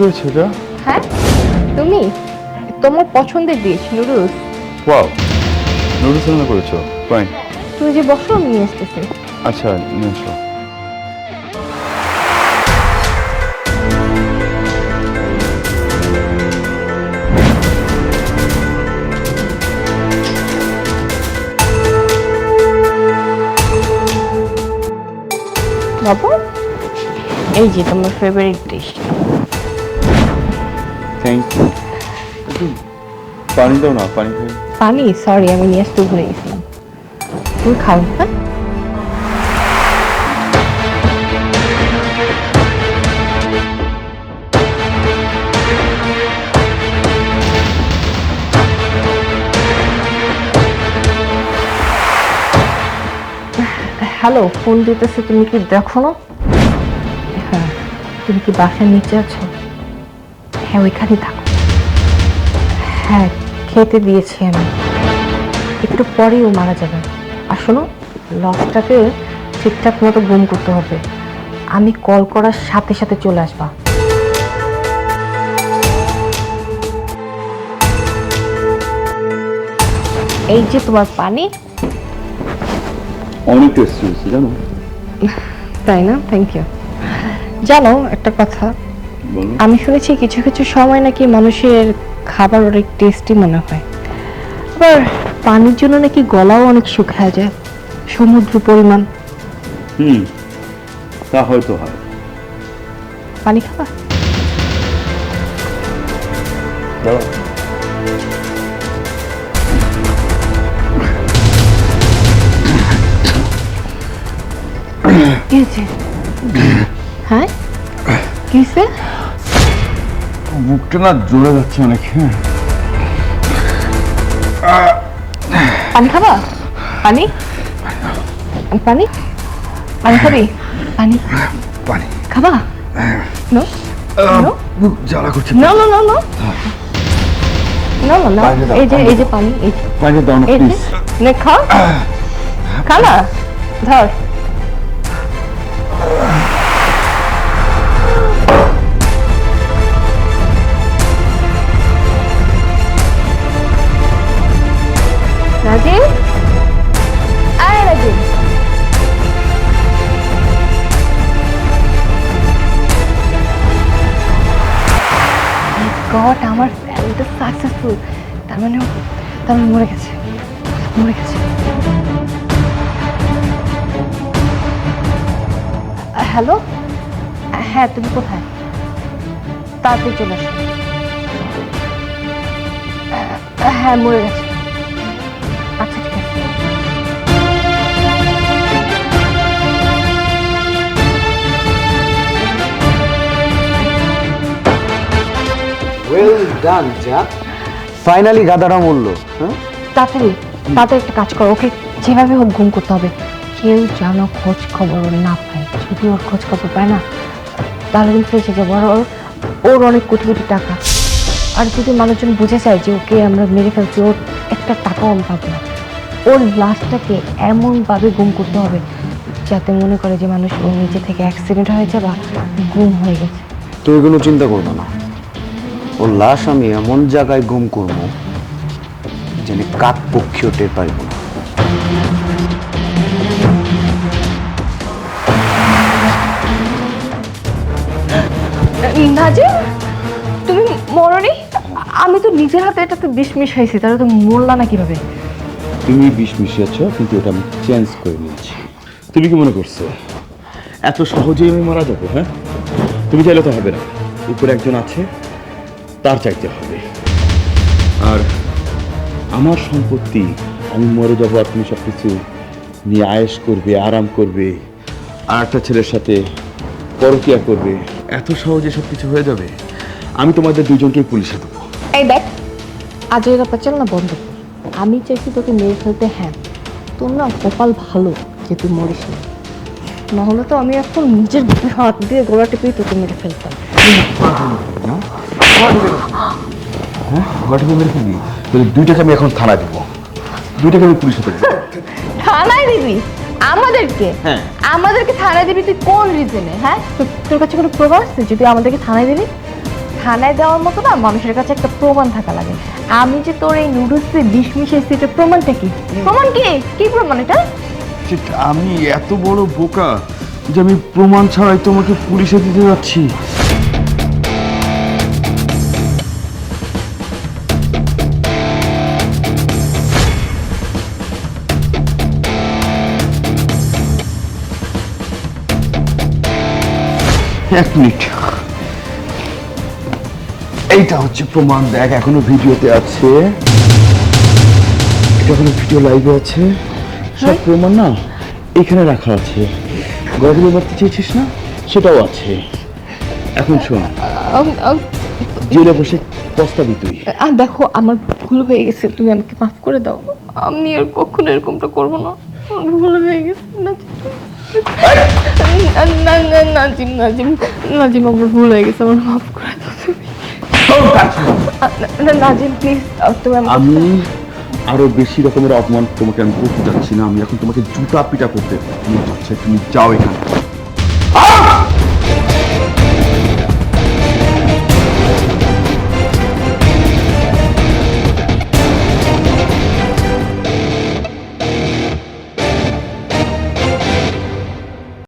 করেছ এটা হ্যাঁ? তুমি? তোমার পছন্দের ডিশ নুডলস ওয়াও নুডলস রান্না করেছ? ফাইন তুমি যে বসো আমি নিয়ে আসতেছি। আচ্ছা নিয়ে এসো বাবু এই যে তোমার ফেভারিট ডিশ থ্যাংক ইউ পানি দাও না, পানি পানি? সরি আমি নিয়ে আসতে ভুলে গেছিলাম তুমি খাও হ্যাঁ হ্যালো ফোন দিতেছে, তুমি কি দেখো না? হ্যাঁ তুমি কি বাসার নিচে আছো? হ্যাঁ ওইখানে থাকো। হ্যাঁ খেতে দিয়েছি আমি। একটু পরেই ও মারা যাবে। আর শোনো লসটাকে ঠিকঠাক মতো গুম করতে হবে। আমি কল করার সাথে সাথে চলে আসবা। এই যে তোমার পানি। অনেক টেস্টি হয়েছে জানো? তাই না? থ্যাংক ইউ জানো একটা কথা। আমি শুনেছি কিছু কিছু সময় নাকি মানুষের খাবার অনেক টেস্টি মনে হয়। আবার পানির জন্য নাকি গলাও অনেক শুকায় যায় সমুদ্র পরিমাণ। হুম তা হয়তো হয়। পানি খাবা? দাঁড়াও। কি হ্যাঁ? কি হয়েছে? বুকটা না জ্বলে যাচ্ছে অনেক হ্যাঁ। পানি খাবা? পানি? পানি? পানি খাবি? পানি? পানি। খাবা? নো? নো? বুক জ্বালা করছে। No no no no. No no no. এই যে এই যে পানি এই পানি দাও না প্লিজ নে খা খা না ধর। গড, আমার প্ল্যানটা সাকসেসফুল তার মানে তার মানে মরে গেছে। মরে গেছে। হ্যালো হ্যাঁ তুমি কোথায়? তাড়াতাড়ি চলে আসো। হ্যাঁ মরে গেছে। ডান যা। ফাইনালি গাদাটা মরল হ্যাঁ তাড়াতাড়ি তাড়াতাড়ি একটা কাজ করো ওকে যেভাবে হোক ঘুম করতে হবে। কেউ যেন খোঁজ খবর না পায়। যদি ওর খোঁজ খবর পায় না তাহলে কিন্তু ফেসে যাব। আর ওর ওর অনেক কোটি কোটি টাকা। আর যদি মানুষজন বুঝে যায় যে ওকে আমরা মেরে ফেলছি ওর একটা টাকাও আমি পাবো না। ওর লাশটাকে এমনভাবে গুম করতে হবে যাতে মনে করে যে মানুষ ওর নিজে থেকে অ্যাক্সিডেন্ট হয়েছে বা গুম হয়ে গেছে। তুমি কোনো চিন্তা করবে না। ওর লাশ আমি এমন জায়গায় গুম করব যেন কাক পক্ষীও টের পাইব না। তুমি মরনি? আমি তো নিজের হাতে এটাতে বিষ মিশাইছি তাহলে তো মরলা না কীভাবে? তুমি বিষ মিশিয়েছ কিন্তু এটা আমি চেঞ্জ করে নিয়েছি। তুমি কি মনে করছ? এত সহজেই আমি মারা যাব হ্যাঁ? তুমি চাইলে তো হবে না। উপরে একজন আছে তার চাইতে হবে। আর আমার সম্পত্তি আমি মরে যাব আর তুমি সব কিছু নিয়ে আয়েস করবে আরাম করবে আর একটা ছেলের সাথে পরকিয়া করবে এত সহজে সব কিছু হয়ে যাবে। আমি তোমাদের দুজনকেই পুলিশে দেবো। এই দেখ আজ এর চল না বন্ধ। আমি চাইছি তোকে মেরে ফেলতে হ্যাঁ। তোর না কপাল ভালো যে তুই মরিস না। নাহলে তো আমি এখন নিজের হাত দিয়ে গোড়া টিপেই তোকে মেরে ফেলতাম। হ্যাঁ ঘটনা মেরে ফেলবি তাহলে দুইটাকে আমি এখন থানায় দেবো। দুইটাকে আমি পুলিশে দেবো। থানায় দিবি? আমাদেরকে? হ্যাঁ। আমাদেরকে থানায় দিবি তুই কোন রিজনে হ্যাঁ? তো- তোর কাছে কোনো প্রভাব আছে যদি আমাদেরকে থানায় দিবি থানায় দেওয়ার মতো না মানুষের কাছে একটা প্রমাণ থাকা লাগে। আমি যে তোর এই নুডলসে বিষ মিশাইছি এটা প্রমাণটা কি? প্রমাণ কি? কি প্রমাণ এটা? আমি এত বড় বোকা যে আমি প্রমাণ ছাড়াই তোমাকে পুলিশে দিতে যাচ্ছি। এক মিনিট। এইটা হচ্ছে প্রমাণ দেখ এখনও ভিডিওতে আছে। এটা এখনও ভিডিও লাইভে আছে? সব প্রমাণ না? এখানে রাখা আছে। গগলে মারতে চেয়েছিস না? সেটাও আছে। এখন শোন। জেলে বসে পস্তাবি তুই। আহ, দেখো আমার ভুল হয়ে গেছে। তুমি আমাকে মাফ করে দাও। আমি আর কখনো এরকমটা করব না। ভুল হয়ে গেছে। নাজিম না না ভুল হয়ে আমার মাফ করে দাও তুমি না- নাজিম প্লিজ আমি আরও বেশি রকমের অপমান তোমাকে আমি করতে চাচ্ছি না। আমি এখন তোমাকে জুতা পিটা করতে তুমি যাও এখানে।